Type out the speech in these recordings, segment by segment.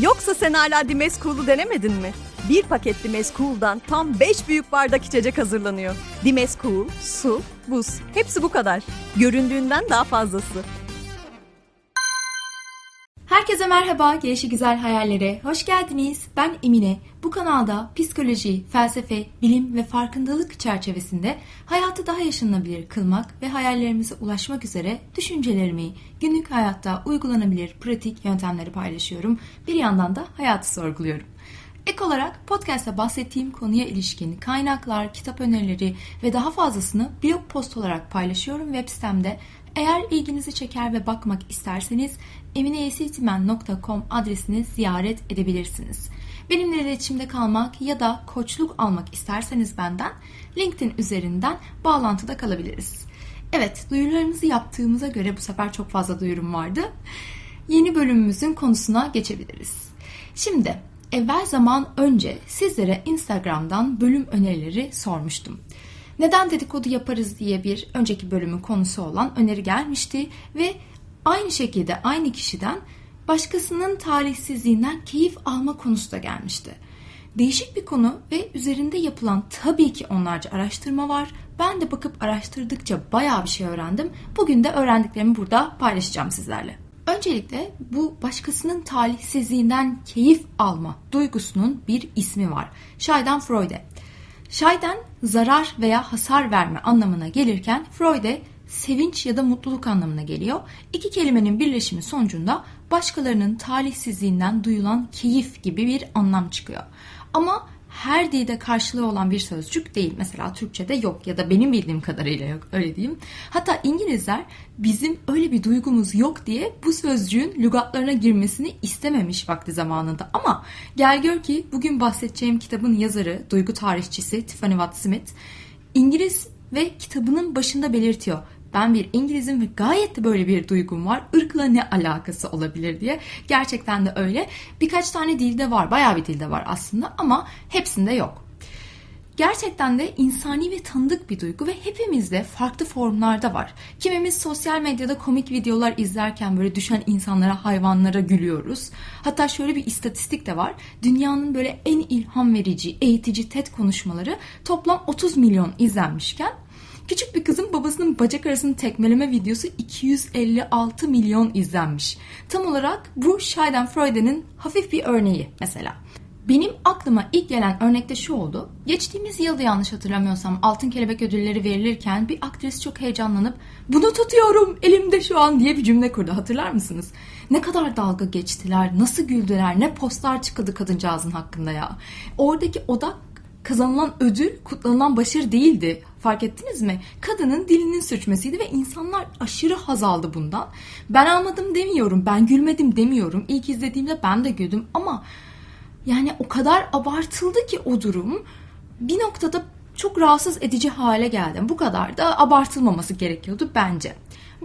Yoksa sen hala Dimes Cool'u denemedin mi? Bir paket Dimes Cool'dan tam 5 büyük bardak içecek hazırlanıyor. Dimes Cool, su, buz. Hepsi bu kadar. Göründüğünden daha fazlası. Herkese merhaba, Gelişi Güzel Hayallere hoş geldiniz. Ben Emine. Bu kanalda psikoloji, felsefe, bilim ve farkındalık çerçevesinde hayatı daha yaşanabilir kılmak ve hayallerimize ulaşmak üzere düşüncelerimi günlük hayatta uygulanabilir pratik yöntemleri paylaşıyorum. Bir yandan da hayatı sorguluyorum. Ek olarak podcast'ta bahsettiğim konuya ilişkin kaynaklar, kitap önerileri ve daha fazlasını blog post olarak paylaşıyorum web sitemde. Eğer ilginizi çeker ve bakmak isterseniz emineyesitimen.com adresini ziyaret edebilirsiniz. Benimle iletişimde kalmak ya da koçluk almak isterseniz benden LinkedIn üzerinden bağlantıda kalabiliriz. Evet, duyurularımızı yaptığımıza göre bu sefer çok fazla duyurum vardı. Yeni bölümümüzün konusuna geçebiliriz. Şimdi evvel zaman önce sizlere Instagram'dan bölüm önerileri sormuştum. Neden dedikodu yaparız diye bir önceki bölümün konusu olan öneri gelmişti ve aynı şekilde aynı kişiden başkasının talihsizliğinden keyif alma konusu da gelmişti. Değişik bir konu ve üzerinde yapılan tabii ki onlarca araştırma var. Ben de bakıp araştırdıkça bayağı bir şey öğrendim. Bugün de öğrendiklerimi burada paylaşacağım sizlerle. Öncelikle bu başkasının talihsizliğinden keyif alma duygusunun bir ismi var. Schadenfreude. Schaden zarar veya hasar verme anlamına gelirken Freude sevinç ya da mutluluk anlamına geliyor. İki kelimenin birleşimi sonucunda başkalarının talihsizliğinden duyulan keyif gibi bir anlam çıkıyor. Ama her dilde karşılığı olan bir sözcük değil. Mesela Türkçe'de yok ya da benim bildiğim kadarıyla yok öyle diyeyim. Hatta İngilizler bizim öyle bir duygumuz yok diye bu sözcüğün lügatlarına girmesini istememiş vakti zamanında. Ama gel gör ki bugün bahsedeceğim kitabın yazarı, duygu tarihçisi Tiffany Watt Smith İngiliz ve kitabının başında belirtiyor ben bir İngilizim ve gayet de böyle bir duygum var. Irkla ne alakası olabilir diye. Gerçekten de öyle. Birkaç tane dilde var. Bayağı bir dilde var aslında ama hepsinde yok. Gerçekten de insani ve tanıdık bir duygu ve hepimizde farklı formlarda var. Kimimiz sosyal medyada komik videolar izlerken böyle düşen insanlara, hayvanlara gülüyoruz. Hatta şöyle bir istatistik de var. Dünyanın böyle en ilham verici, eğitici TED konuşmaları toplam 30 milyon izlenmişken Küçük bir kızın babasının bacak arasını tekmeleme videosu 256 milyon izlenmiş. Tam olarak bu Schadenfreude'nin hafif bir örneği mesela. Benim aklıma ilk gelen örnekte şu oldu. Geçtiğimiz yılda yanlış hatırlamıyorsam Altın Kelebek ödülleri verilirken bir aktris çok heyecanlanıp bunu tutuyorum elimde şu an diye bir cümle kurdu. Hatırlar mısınız? Ne kadar dalga geçtiler, nasıl güldüler, ne postlar çıkıldı kadıncağızın hakkında ya. Oradaki odak kazanılan ödül kutlanılan başarı değildi. Fark ettiniz mi? Kadının dilinin sürçmesiydi ve insanlar aşırı haz aldı bundan. Ben almadım demiyorum, ben gülmedim demiyorum. İlk izlediğimde ben de güldüm ama yani o kadar abartıldı ki o durum bir noktada çok rahatsız edici hale geldi. Bu kadar da abartılmaması gerekiyordu bence.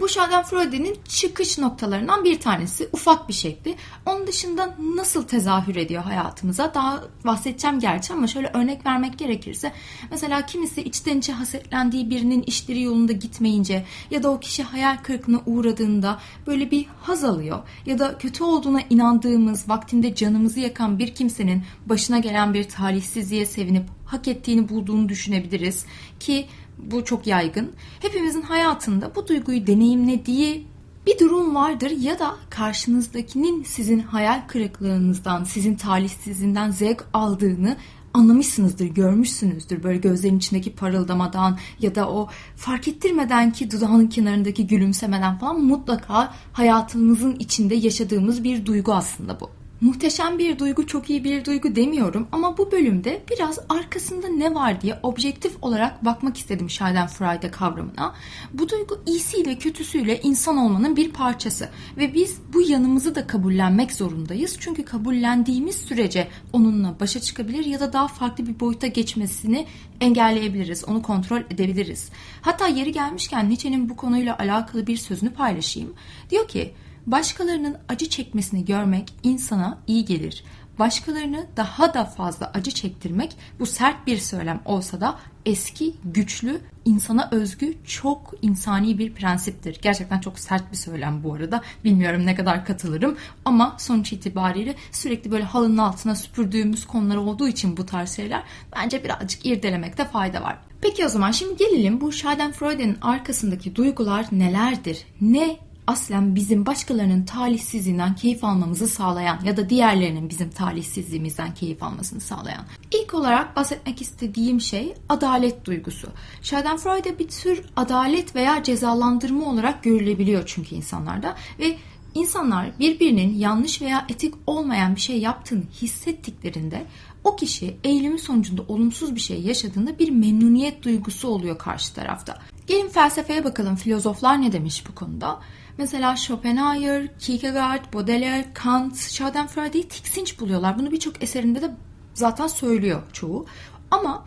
Bu Schadenfreude'nin çıkış noktalarından bir tanesi. Ufak bir şekli. Onun dışında nasıl tezahür ediyor hayatımıza? Daha bahsedeceğim gerçi ama şöyle örnek vermek gerekirse. Mesela kimisi içten içe hasetlendiği birinin işleri yolunda gitmeyince ya da o kişi hayal kırıklığına uğradığında böyle bir haz alıyor. Ya da kötü olduğuna inandığımız, vaktinde canımızı yakan bir kimsenin başına gelen bir talihsizliğe sevinip hak ettiğini bulduğunu düşünebiliriz. Ki bu çok yaygın. Hepimizin hayatında bu duyguyu deneyimlediği bir durum vardır ya da karşınızdakinin sizin hayal kırıklığınızdan, sizin talihsizliğinden zevk aldığını anlamışsınızdır, görmüşsünüzdür. Böyle gözlerin içindeki parıldamadan ya da o fark ettirmeden ki dudağının kenarındaki gülümsemeden falan mutlaka hayatımızın içinde yaşadığımız bir duygu aslında bu. Muhteşem bir duygu, çok iyi bir duygu demiyorum ama bu bölümde biraz arkasında ne var diye objektif olarak bakmak istedim Schadenfreude kavramına. Bu duygu iyisiyle kötüsüyle insan olmanın bir parçası ve biz bu yanımızı da kabullenmek zorundayız. Çünkü kabullendiğimiz sürece onunla başa çıkabilir ya da daha farklı bir boyuta geçmesini engelleyebiliriz, onu kontrol edebiliriz. Hatta yeri gelmişken Nietzsche'nin bu konuyla alakalı bir sözünü paylaşayım. Diyor ki, Başkalarının acı çekmesini görmek insana iyi gelir. başkalarını daha da fazla acı çektirmek bu sert bir söylem olsa da eski, güçlü, insana özgü çok insani bir prensiptir. Gerçekten çok sert bir söylem bu arada. Bilmiyorum ne kadar katılırım ama sonuç itibariyle sürekli böyle halının altına süpürdüğümüz konular olduğu için bu tarz şeyler bence birazcık irdelemekte fayda var. Peki o zaman şimdi gelelim bu Schadenfreude'nin arkasındaki duygular nelerdir? Ne aslen bizim başkalarının talihsizliğinden keyif almamızı sağlayan ya da diğerlerinin bizim talihsizliğimizden keyif almasını sağlayan. İlk olarak bahsetmek istediğim şey adalet duygusu. Schadenfreude bir tür adalet veya cezalandırma olarak görülebiliyor çünkü insanlarda ve İnsanlar birbirinin yanlış veya etik olmayan bir şey yaptığını hissettiklerinde o kişi eylemi sonucunda olumsuz bir şey yaşadığında bir memnuniyet duygusu oluyor karşı tarafta. Gelin felsefeye bakalım filozoflar ne demiş bu konuda. Mesela Schopenhauer, Kierkegaard, Baudelaire, Kant, Schadenfreude'yi tiksinç buluyorlar. Bunu birçok eserinde de zaten söylüyor çoğu. Ama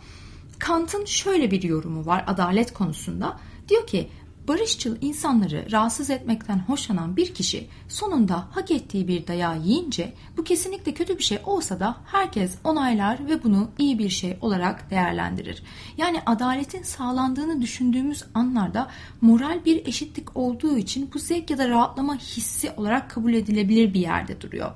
Kant'ın şöyle bir yorumu var adalet konusunda. Diyor ki barışçıl insanları rahatsız etmekten hoşlanan bir kişi sonunda hak ettiği bir dayağı yiyince bu kesinlikle kötü bir şey olsa da herkes onaylar ve bunu iyi bir şey olarak değerlendirir. Yani adaletin sağlandığını düşündüğümüz anlarda moral bir eşitlik olduğu için bu zevk ya da rahatlama hissi olarak kabul edilebilir bir yerde duruyor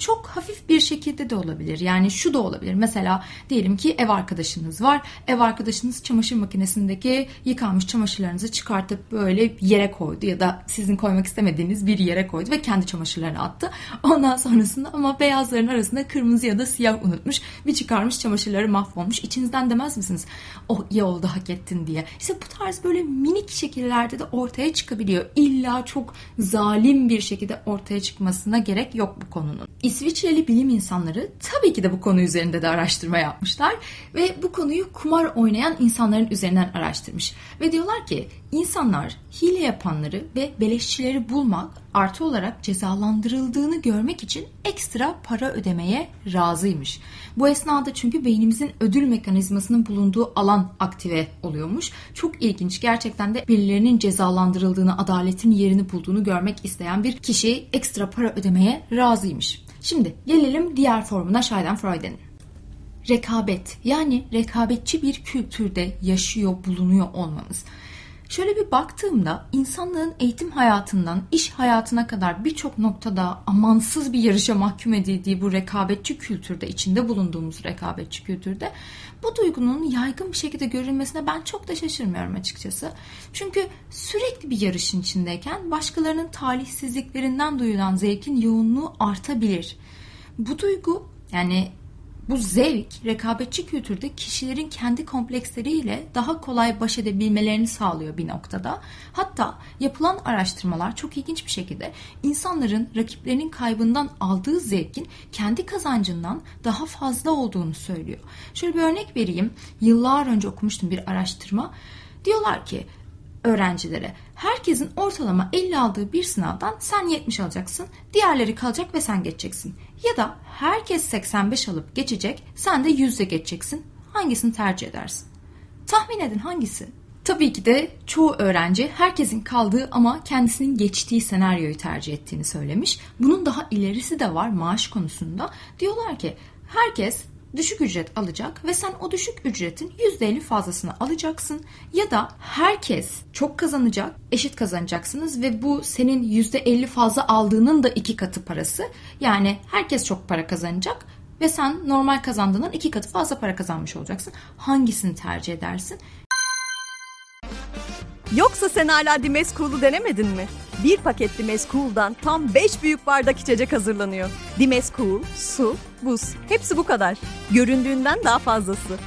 çok hafif bir şekilde de olabilir. Yani şu da olabilir. Mesela diyelim ki ev arkadaşınız var. Ev arkadaşınız çamaşır makinesindeki yıkanmış çamaşırlarınızı çıkartıp böyle yere koydu ya da sizin koymak istemediğiniz bir yere koydu ve kendi çamaşırlarını attı. Ondan sonrasında ama beyazların arasında kırmızı ya da siyah unutmuş. Bir çıkarmış çamaşırları mahvolmuş. İçinizden demez misiniz? Oh iyi oldu hak ettin diye. İşte bu tarz böyle minik şekillerde de ortaya çıkabiliyor. İlla çok zalim bir şekilde ortaya çıkmasına gerek yok bu konunun. İsviçreli bilim insanları tabii ki de bu konu üzerinde de araştırma yapmışlar ve bu konuyu kumar oynayan insanların üzerinden araştırmış. Ve diyorlar ki insanlar hile yapanları ve beleşçileri bulmak artı olarak cezalandırıldığını görmek için ekstra para ödemeye razıymış. Bu esnada çünkü beynimizin ödül mekanizmasının bulunduğu alan aktive oluyormuş. Çok ilginç. Gerçekten de birilerinin cezalandırıldığını, adaletin yerini bulduğunu görmek isteyen bir kişi ekstra para ödemeye razıymış. Şimdi gelelim diğer formuna Schadenfreude'nin. Rekabet yani rekabetçi bir kültürde yaşıyor, bulunuyor olmamız. Şöyle bir baktığımda insanlığın eğitim hayatından iş hayatına kadar birçok noktada amansız bir yarışa mahkum edildiği bu rekabetçi kültürde, içinde bulunduğumuz rekabetçi kültürde bu duygunun yaygın bir şekilde görülmesine ben çok da şaşırmıyorum açıkçası. Çünkü sürekli bir yarışın içindeyken başkalarının talihsizliklerinden duyulan zevkin yoğunluğu artabilir. Bu duygu yani bu zevk rekabetçi kültürde kişilerin kendi kompleksleriyle daha kolay baş edebilmelerini sağlıyor bir noktada. Hatta yapılan araştırmalar çok ilginç bir şekilde insanların rakiplerinin kaybından aldığı zevkin kendi kazancından daha fazla olduğunu söylüyor. Şöyle bir örnek vereyim. Yıllar önce okumuştum bir araştırma. Diyorlar ki öğrencilere. Herkesin ortalama 50 aldığı bir sınavdan sen 70 alacaksın, diğerleri kalacak ve sen geçeceksin. Ya da herkes 85 alıp geçecek, sen de 100'e geçeceksin. Hangisini tercih edersin? Tahmin edin hangisi? Tabii ki de çoğu öğrenci herkesin kaldığı ama kendisinin geçtiği senaryoyu tercih ettiğini söylemiş. Bunun daha ilerisi de var maaş konusunda. Diyorlar ki herkes düşük ücret alacak ve sen o düşük ücretin %50 fazlasını alacaksın ya da herkes çok kazanacak, eşit kazanacaksınız ve bu senin %50 fazla aldığının da iki katı parası. Yani herkes çok para kazanacak ve sen normal kazandığının iki katı fazla para kazanmış olacaksın. Hangisini tercih edersin? Yoksa sen hala Dimes Cool'u denemedin mi? Bir paket Dimes Cool'dan tam 5 büyük bardak içecek hazırlanıyor. Dimes Cool, su, buz. Hepsi bu kadar. Göründüğünden daha fazlası.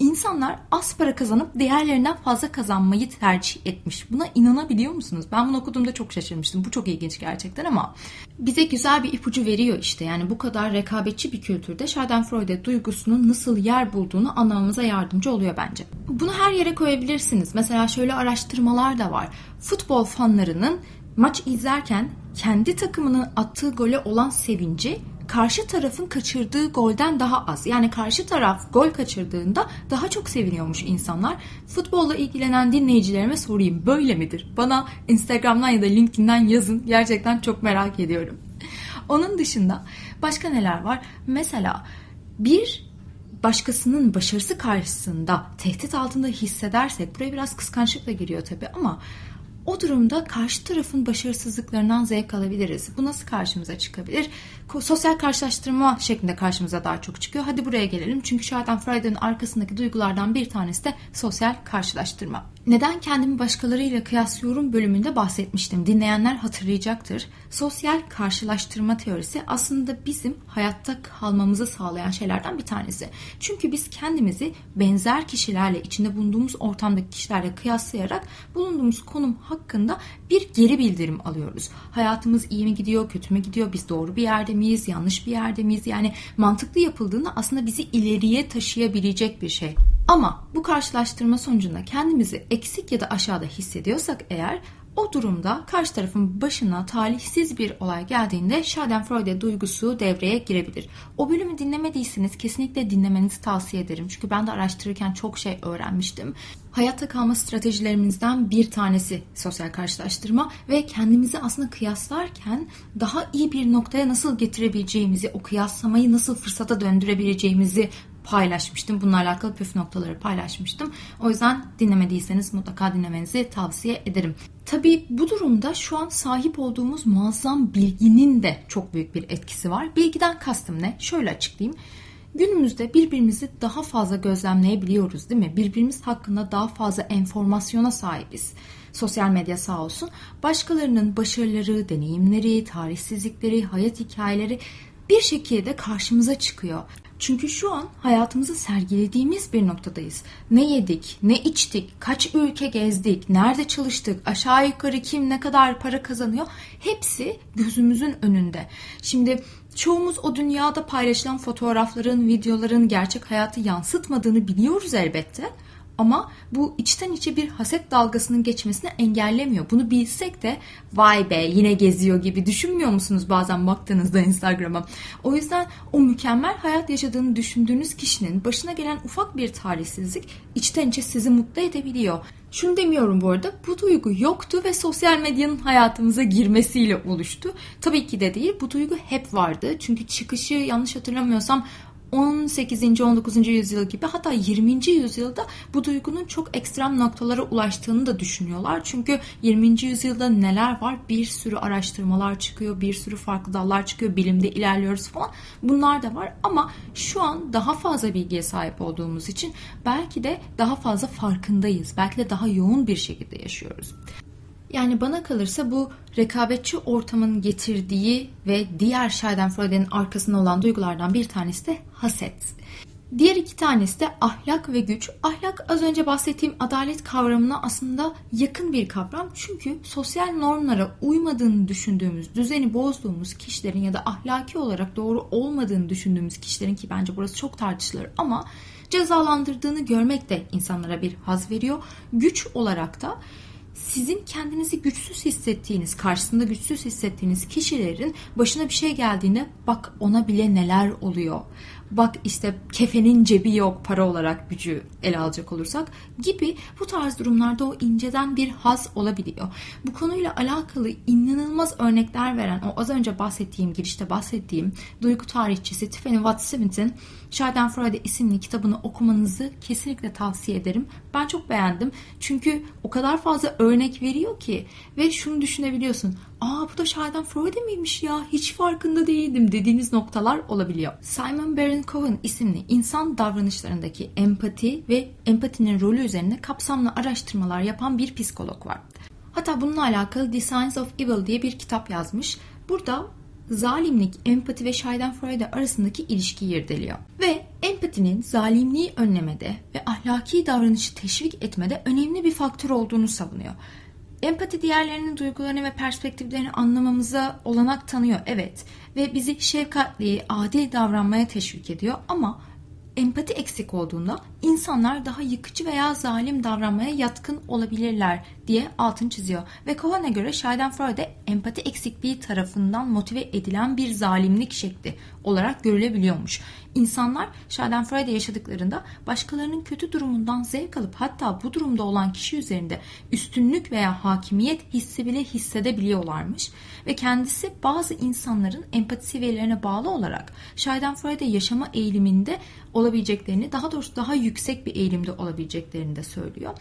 İnsanlar az para kazanıp değerlerinden fazla kazanmayı tercih etmiş. Buna inanabiliyor musunuz? Ben bunu okuduğumda çok şaşırmıştım. Bu çok ilginç gerçekten ama bize güzel bir ipucu veriyor işte. Yani bu kadar rekabetçi bir kültürde Schadenfreude duygusunun nasıl yer bulduğunu anlamamıza yardımcı oluyor bence. Bunu her yere koyabilirsiniz. Mesela şöyle araştırmalar da var. Futbol fanlarının maç izlerken kendi takımının attığı gole olan sevinci karşı tarafın kaçırdığı golden daha az. Yani karşı taraf gol kaçırdığında daha çok seviniyormuş insanlar. Futbolla ilgilenen dinleyicilerime sorayım böyle midir? Bana Instagram'dan ya da LinkedIn'den yazın. Gerçekten çok merak ediyorum. Onun dışında başka neler var? Mesela bir başkasının başarısı karşısında tehdit altında hissedersek buraya biraz kıskançlıkla giriyor tabii ama o durumda karşı tarafın başarısızlıklarından zevk alabiliriz. Bu nasıl karşımıza çıkabilir? Sosyal karşılaştırma şeklinde karşımıza daha çok çıkıyor. Hadi buraya gelelim. Çünkü Schadenfreude'nin arkasındaki duygulardan bir tanesi de sosyal karşılaştırma. Neden kendimi başkalarıyla kıyaslıyorum bölümünde bahsetmiştim. Dinleyenler hatırlayacaktır. Sosyal karşılaştırma teorisi aslında bizim hayatta kalmamızı sağlayan şeylerden bir tanesi. Çünkü biz kendimizi benzer kişilerle, içinde bulunduğumuz ortamdaki kişilerle kıyaslayarak bulunduğumuz konum hakkında bir geri bildirim alıyoruz. Hayatımız iyi mi gidiyor, kötü mü gidiyor, biz doğru bir yerde miyiz, yanlış bir yerde miyiz? Yani mantıklı yapıldığında aslında bizi ileriye taşıyabilecek bir şey. Ama bu karşılaştırma sonucunda kendimizi eksik ya da aşağıda hissediyorsak eğer o durumda karşı tarafın başına talihsiz bir olay geldiğinde Schadenfreude duygusu devreye girebilir. O bölümü dinlemediyseniz kesinlikle dinlemenizi tavsiye ederim. Çünkü ben de araştırırken çok şey öğrenmiştim. Hayatta kalma stratejilerimizden bir tanesi sosyal karşılaştırma ve kendimizi aslında kıyaslarken daha iyi bir noktaya nasıl getirebileceğimizi, o kıyaslamayı nasıl fırsata döndürebileceğimizi paylaşmıştım. Bununla alakalı püf noktaları paylaşmıştım. O yüzden dinlemediyseniz mutlaka dinlemenizi tavsiye ederim. Tabii bu durumda şu an sahip olduğumuz muazzam bilginin de çok büyük bir etkisi var. Bilgiden kastım ne? Şöyle açıklayayım. Günümüzde birbirimizi daha fazla gözlemleyebiliyoruz değil mi? Birbirimiz hakkında daha fazla enformasyona sahibiz. Sosyal medya sağ olsun. Başkalarının başarıları, deneyimleri, tarihsizlikleri, hayat hikayeleri bir şekilde karşımıza çıkıyor. Çünkü şu an hayatımızı sergilediğimiz bir noktadayız. Ne yedik, ne içtik, kaç ülke gezdik, nerede çalıştık, aşağı yukarı kim ne kadar para kazanıyor hepsi gözümüzün önünde. Şimdi çoğumuz o dünyada paylaşılan fotoğrafların, videoların gerçek hayatı yansıtmadığını biliyoruz elbette. Ama bu içten içe bir haset dalgasının geçmesini engellemiyor. Bunu bilsek de vay be yine geziyor gibi düşünmüyor musunuz bazen baktığınızda Instagram'a? O yüzden o mükemmel hayat yaşadığını düşündüğünüz kişinin başına gelen ufak bir talihsizlik içten içe sizi mutlu edebiliyor. Şunu demiyorum bu arada bu duygu yoktu ve sosyal medyanın hayatımıza girmesiyle oluştu. Tabii ki de değil bu duygu hep vardı. Çünkü çıkışı yanlış hatırlamıyorsam 18. 19. yüzyıl gibi hatta 20. yüzyılda bu duygunun çok ekstrem noktalara ulaştığını da düşünüyorlar. Çünkü 20. yüzyılda neler var? Bir sürü araştırmalar çıkıyor, bir sürü farklı dallar çıkıyor, bilimde ilerliyoruz falan. Bunlar da var ama şu an daha fazla bilgiye sahip olduğumuz için belki de daha fazla farkındayız. Belki de daha yoğun bir şekilde yaşıyoruz. Yani bana kalırsa bu rekabetçi ortamın getirdiği ve diğer Schadenfreude'nin arkasında olan duygulardan bir tanesi de haset. Diğer iki tanesi de ahlak ve güç. Ahlak az önce bahsettiğim adalet kavramına aslında yakın bir kavram. Çünkü sosyal normlara uymadığını düşündüğümüz, düzeni bozduğumuz kişilerin ya da ahlaki olarak doğru olmadığını düşündüğümüz kişilerin ki bence burası çok tartışılır ama cezalandırdığını görmek de insanlara bir haz veriyor. Güç olarak da sizin kendinizi güçsüz hissettiğiniz, karşısında güçsüz hissettiğiniz kişilerin başına bir şey geldiğinde bak ona bile neler oluyor. Bak işte kefenin cebi yok para olarak gücü ele alacak olursak gibi bu tarz durumlarda o inceden bir haz olabiliyor. Bu konuyla alakalı inanılmaz örnekler veren o az önce bahsettiğim girişte bahsettiğim duygu tarihçisi Tiffany Watt Smith'in Schadenfreude isimli kitabını okumanızı kesinlikle tavsiye ederim. Ben çok beğendim. Çünkü o kadar fazla örnek veriyor ki ve şunu düşünebiliyorsun. Aa bu da Schadenfreude miymiş ya hiç farkında değildim dediğiniz noktalar olabiliyor. Simon Baron Cohen isimli insan davranışlarındaki empati ve empatinin rolü üzerine kapsamlı araştırmalar yapan bir psikolog var. Hatta bununla alakalı The Science of Evil diye bir kitap yazmış. Burada zalimlik, empati ve Schadenfreude arasındaki ilişkiyi irdeliyor. Ve empatinin zalimliği önlemede ve ahlaki davranışı teşvik etmede önemli bir faktör olduğunu savunuyor. Empati diğerlerinin duygularını ve perspektiflerini anlamamıza olanak tanıyor evet. Ve bizi şefkatli, adil davranmaya teşvik ediyor. Ama empati eksik olduğunda insanlar daha yıkıcı veya zalim davranmaya yatkın olabilirler diye altını çiziyor. Ve Cohen'e göre Schadenfreude empati eksikliği tarafından motive edilen bir zalimlik şekli olarak görülebiliyormuş. İnsanlar Schadenfreude yaşadıklarında başkalarının kötü durumundan zevk alıp hatta bu durumda olan kişi üzerinde üstünlük veya hakimiyet hissi bile hissedebiliyorlarmış. Ve kendisi bazı insanların empati seviyelerine bağlı olarak Schadenfreude yaşama eğiliminde olabileceklerini daha doğrusu daha yüksek bir eğilimde olabileceklerini de söylüyor.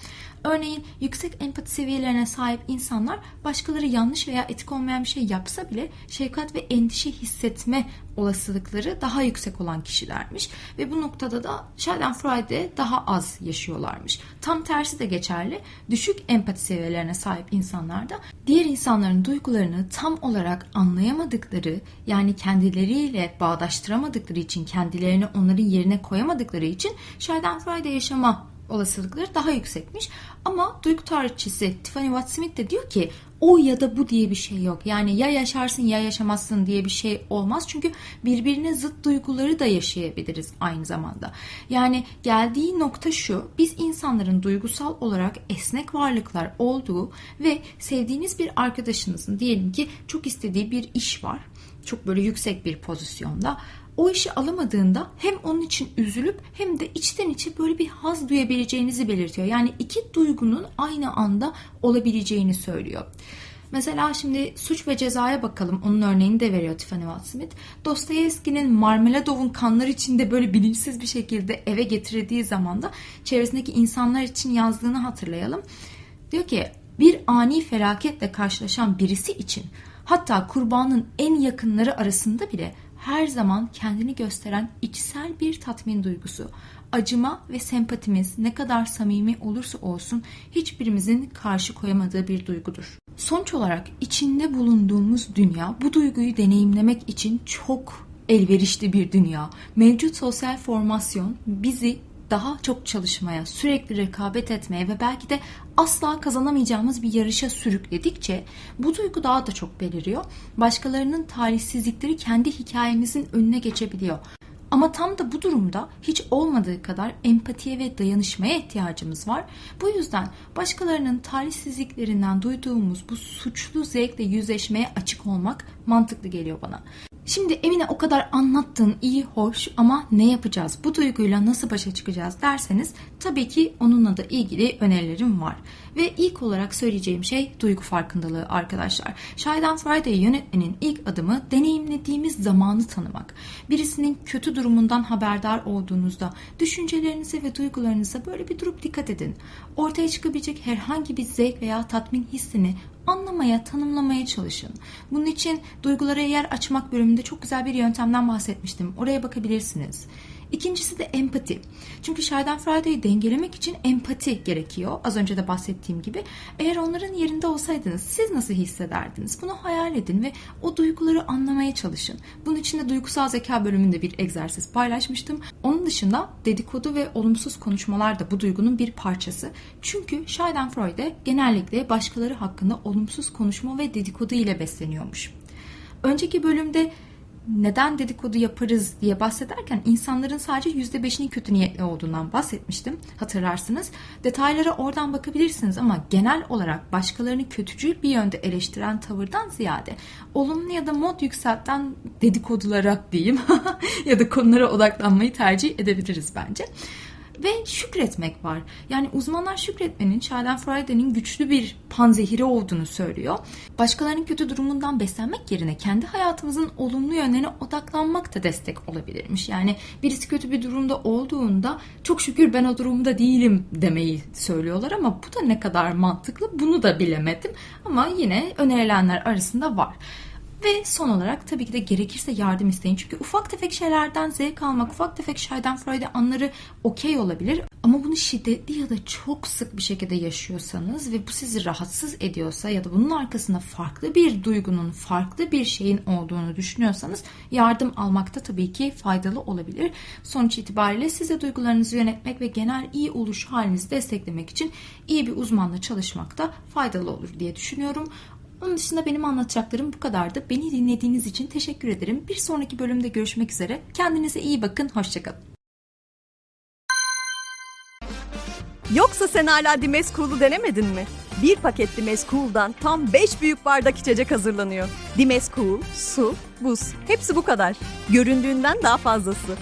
Örneğin yüksek empati seviyelerine sahip insanlar başkaları yanlış veya etik olmayan bir şey yapsa bile şefkat ve endişe hissetme olasılıkları daha yüksek olan kişilermiş ve bu noktada da Schadenfreude daha az yaşıyorlarmış. Tam tersi de geçerli. Düşük empati seviyelerine sahip insanlarda diğer insanların duygularını tam olarak anlayamadıkları yani kendileriyle bağdaştıramadıkları için kendilerini onların yerine koyamadıkları için Schadenfreude yaşama olasılıkları daha yüksekmiş. Ama duygu tarihçisi Tiffany Watt Smith de diyor ki o ya da bu diye bir şey yok. Yani ya yaşarsın ya yaşamazsın diye bir şey olmaz. Çünkü birbirine zıt duyguları da yaşayabiliriz aynı zamanda. Yani geldiği nokta şu. Biz insanların duygusal olarak esnek varlıklar olduğu ve sevdiğiniz bir arkadaşınızın diyelim ki çok istediği bir iş var. Çok böyle yüksek bir pozisyonda o işi alamadığında hem onun için üzülüp hem de içten içe böyle bir haz duyabileceğinizi belirtiyor. Yani iki duygunun aynı anda olabileceğini söylüyor. Mesela şimdi suç ve cezaya bakalım. Onun örneğini de veriyor Tiffany Watt Smith. Dostoyevski'nin Marmeladov'un kanlar içinde böyle bilinçsiz bir şekilde eve getirildiği zaman da çevresindeki insanlar için yazdığını hatırlayalım. Diyor ki bir ani felaketle karşılaşan birisi için hatta kurbanın en yakınları arasında bile her zaman kendini gösteren içsel bir tatmin duygusu. Acıma ve sempatimiz ne kadar samimi olursa olsun hiçbirimizin karşı koyamadığı bir duygudur. Sonuç olarak içinde bulunduğumuz dünya bu duyguyu deneyimlemek için çok elverişli bir dünya. Mevcut sosyal formasyon bizi daha çok çalışmaya, sürekli rekabet etmeye ve belki de asla kazanamayacağımız bir yarışa sürükledikçe bu duygu daha da çok beliriyor. Başkalarının talihsizlikleri kendi hikayemizin önüne geçebiliyor. Ama tam da bu durumda hiç olmadığı kadar empatiye ve dayanışmaya ihtiyacımız var. Bu yüzden başkalarının talihsizliklerinden duyduğumuz bu suçlu zevkle yüzleşmeye açık olmak mantıklı geliyor bana. Şimdi Emine o kadar anlattın iyi hoş ama ne yapacağız? Bu duyguyla nasıl başa çıkacağız derseniz tabii ki onunla da ilgili önerilerim var. Ve ilk olarak söyleyeceğim şey duygu farkındalığı arkadaşlar. Schadenfreude'yi yönetmenin ilk adımı deneyimlediğimiz zamanı tanımak. Birisinin kötü durumundan haberdar olduğunuzda düşüncelerinize ve duygularınıza böyle bir durup dikkat edin. Ortaya çıkabilecek herhangi bir zevk veya tatmin hissini anlamaya, tanımlamaya çalışın. Bunun için duygulara yer açmak bölümünde çok güzel bir yöntemden bahsetmiştim. Oraya bakabilirsiniz. İkincisi de empati. Çünkü Schadenfreude'yi dengelemek için empati gerekiyor. Az önce de bahsettiğim gibi. Eğer onların yerinde olsaydınız siz nasıl hissederdiniz? Bunu hayal edin ve o duyguları anlamaya çalışın. Bunun için de duygusal zeka bölümünde bir egzersiz paylaşmıştım. Onun dışında dedikodu ve olumsuz konuşmalar da bu duygunun bir parçası. Çünkü Schadenfreude genellikle başkaları hakkında olumsuz konuşma ve dedikodu ile besleniyormuş. Önceki bölümde neden dedikodu yaparız diye bahsederken insanların sadece %5'inin kötü niyetli olduğundan bahsetmiştim. Hatırlarsınız. Detaylara oradan bakabilirsiniz ama genel olarak başkalarını kötücül bir yönde eleştiren tavırdan ziyade olumlu ya da mod yükselten dedikodulara diyeyim ya da konulara odaklanmayı tercih edebiliriz bence ve şükretmek var. Yani uzmanlar şükretmenin Schadenfreude'nin güçlü bir panzehiri olduğunu söylüyor. Başkalarının kötü durumundan beslenmek yerine kendi hayatımızın olumlu yönlerine odaklanmak da destek olabilirmiş. Yani birisi kötü bir durumda olduğunda çok şükür ben o durumda değilim demeyi söylüyorlar ama bu da ne kadar mantıklı bunu da bilemedim. Ama yine önerilenler arasında var. Ve son olarak tabii ki de gerekirse yardım isteyin. Çünkü ufak tefek şeylerden zevk almak, ufak tefek Schadenfreude anları okey olabilir. Ama bunu şiddetli ya da çok sık bir şekilde yaşıyorsanız ve bu sizi rahatsız ediyorsa ya da bunun arkasında farklı bir duygunun, farklı bir şeyin olduğunu düşünüyorsanız yardım almakta tabii ki faydalı olabilir. Sonuç itibariyle size duygularınızı yönetmek ve genel iyi oluş halinizi desteklemek için iyi bir uzmanla çalışmak da faydalı olur diye düşünüyorum. Onun dışında benim anlatacaklarım bu kadardı. Beni dinlediğiniz için teşekkür ederim. Bir sonraki bölümde görüşmek üzere. Kendinize iyi bakın. Hoşçakalın. Yoksa sen hala Dimes Cool'u denemedin mi? Bir paketli Mezcool'dan tam 5 büyük bardak içecek hazırlanıyor. Dimescool, su, buz. Hepsi bu kadar. Göründüğünden daha fazlası.